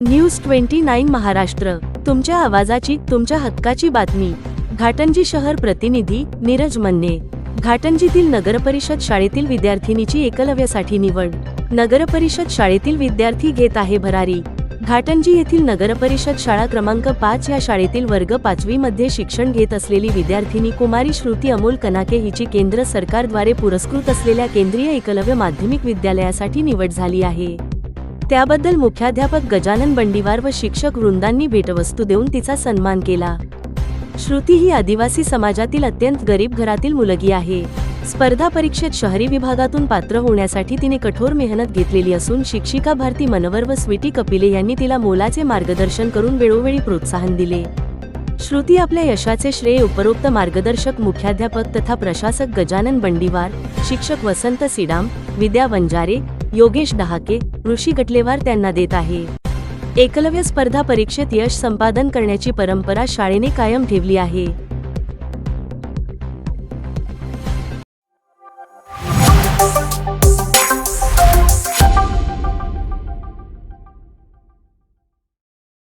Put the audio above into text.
News twenty nine Maharashtra. तुमच्या आवाजाची तुमच्या हक्काची बातमी. घाटंजी शहर प्रतिनिधी नीरज मन्ने. घाटंजीतील नगरपरिषद शाळेतील विद्यार्थिनीची एकलव्यासाठी निवड. नगरपरिषद शाळेतील विद्यार्थी घेत आहे भरारी. घाटंजी येथील नगरपरिषद शाळा क्रमांक पाच या शाळेतील वर्ग पाचवी मध्ये शिक्षण घेत असलेली विद्यार्थिनी कुमारी श्रुती अमोल कनाके हिची केंद्र सरकारद्वारे पुरस्कृत असलेल्या केंद्रीय एकलव्य माध्यमिक विद्यालयासाठी निवड झाली आहे. त्याबद्दल मुख्याध्यापक गजानन बंडीवार व शिक्षक वृंदांनी भेटवस्तू देऊन तिचा सन्मान केला. श्रुती ही आदिवासी समाजातील अत्यंत गरीब घरातील मुलगी आहे. स्पर्धा परीक्षेत शहरी विभागातून पात्र होण्यासाठी तिने कठोर मेहनत घेतलेली असून शिक्षिका भारती मनवर व स्वीटी कपिले यांनी तिला मोलाचे मार्गदर्शन करून वेळोवेळी प्रोत्साहन दिले. श्रुती आपल्या यशाचे श्रेय उपरोक्त मार्गदर्शक मुख्याध्यापक तथा प्रशासक गजानन बंडीवार शिक्षक वसंत सिडाम विद्या वंजारे योगेश डहाके ऋषी गटलेवार त्यांना देत आहे. एकलव्य स्पर्धा परीक्षेत यश संपादन करण्याची परंपरा शाळेने कायम ठेवली आहे.